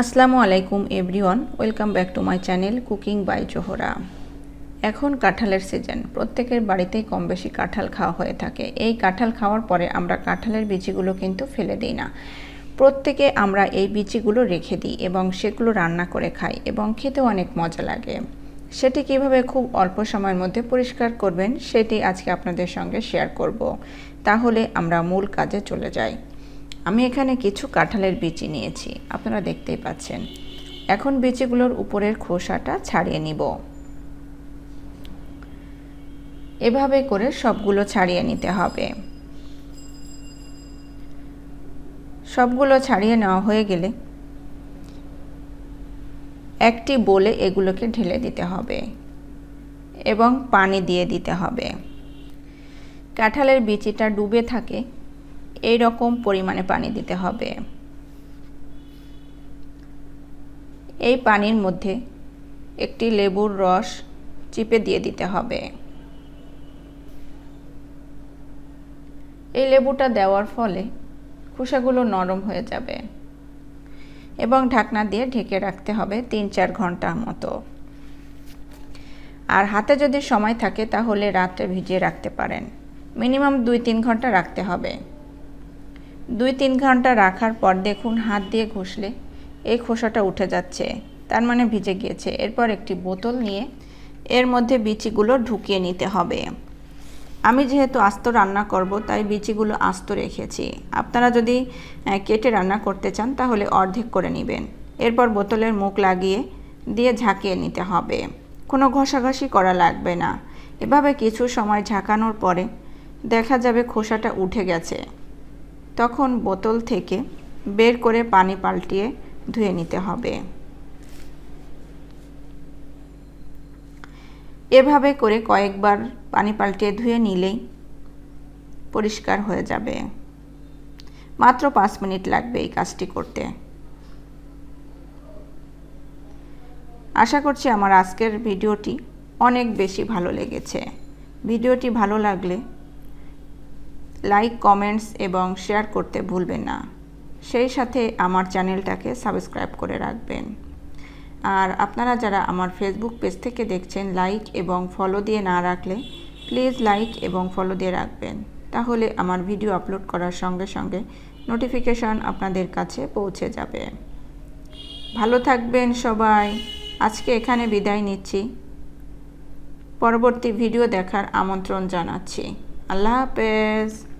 আসসালামু আলাইকুম everyone, welcome back to my channel cooking by Zohra. এখন কাঁঠালের সিজন, প্রত্যেকের বাড়িতেই কম বেশি কাঁঠাল খাওয়া হয়ে থাকে। এই কাঁঠাল খাওয়ার পরে আমরা কাঁঠালের বিচিগুলো কিন্তু ফেলে দিই না। প্রত্যেকে আমরা এই বিচিগুলো রেখে দিই এবং সেগুলো রান্না করে খাই এবং খেতেও অনেক মজা লাগে। সেটি কীভাবে খুব অল্প সময়ের মধ্যে পরিষ্কার করবেন, সেটি আজকে আপনাদের সঙ্গে শেয়ার করব। তাহলে আমরা মূল কাজে চলে যাই। আমি এখানে কিছু কাঁঠালের বিচি নিয়েছি, আপনারা দেখতেই পাচ্ছেন। এখন বিচিগুলোর উপরের খোসাটা ছাড়িয়ে নিব। এভাবে করে সবগুলো ছাড়িয়ে নিতে হবে। সবগুলো ছাড়িয়ে নেওয়া হয়ে গেলে একটি বলে এগুলোকে ঢেলে দিতে হবে এবং পানি দিয়ে দিতে হবে। কাঁঠালের বিচিটা ডুবে থাকে এই রকম পরিমাণে পানি দিতে হবে। এই পানির মধ্যে একটি লেবুর রস চিপে দিয়ে দিতে হবে। এই লেবুটা দেওয়ার ফলে খোসাগুলো নরম হয়ে যাবে এবং ঢাকনা দিয়ে ঢেকে রাখতে হবে তিন চার ঘণ্টা মতো। আর হাতে যদি সময় থাকে তাহলে রাত্রে ভিজিয়ে রাখতে পারেন। মিনিমাম দুই তিন ঘণ্টা রাখতে হবে। দুই তিন ঘণ্টা রাখার পর দেখুন হাত দিয়ে ঘষলে এই খোসাটা উঠে যাচ্ছে, তার মানে ভিজে গিয়েছে। এরপর একটি বোতল নিয়ে এর মধ্যে বিচিগুলো ঢুকিয়ে নিতে হবে। আমি যেহেতু আস্ত রান্না করব, তাই বিচিগুলো আস্ত রেখেছি। আপনারা যদি কেটে রান্না করতে চান, তাহলে অর্ধেক করে নেবেন। এরপর বোতলের মুখ লাগিয়ে দিয়ে ঝাঁকিয়ে নিতে হবে। কোনো ঘষাঘষি করা লাগবে না। এভাবে কিছু সময় ঝাঁকানোর পরে দেখা যাবে খোসাটা উঠে গেছে। তখন বোতল থেকে বের করে পানি পাল্টিয়ে ধুয়ে নিতে হবে। এভাবে করে কয়েকবার পানি পাল্টিয়ে ধুয়ে নিলেই পরিষ্কার হয়ে যাবে। মাত্র পাঁচ মিনিট লাগবে এই কাজটি করতে। আশা করছি আমার আজকের ভিডিওটি অনেক বেশি ভালো লেগেছে। ভিডিওটি ভালো লাগলে লাইক কমেন্টস এবং শেয়ার করতে ভুলবেন না। সেই সাথে আমার চ্যানেলটাকে সাবস্ক্রাইব করে রাখবেন। আর আপনারা যারা আমার ফেসবুক পেজ থেকে দেখছেন লাইক এবং ফলো দিয়ে না রাখলে প্লিজ লাইক এবং ফলো দিয়ে রাখবেন। তাহলে আমার ভিডিও আপলোড করার সঙ্গে সঙ্গে নোটিফিকেশন আপনাদের কাছে পৌঁছে যাবে। ভালো থাকবেন সবাই। আজকে এখানে বিদায় নিচ্ছি। পরবর্তী ভিডিও দেখার আমন্ত্রণ জানাচ্ছি। আল্লাহ হাফেজ।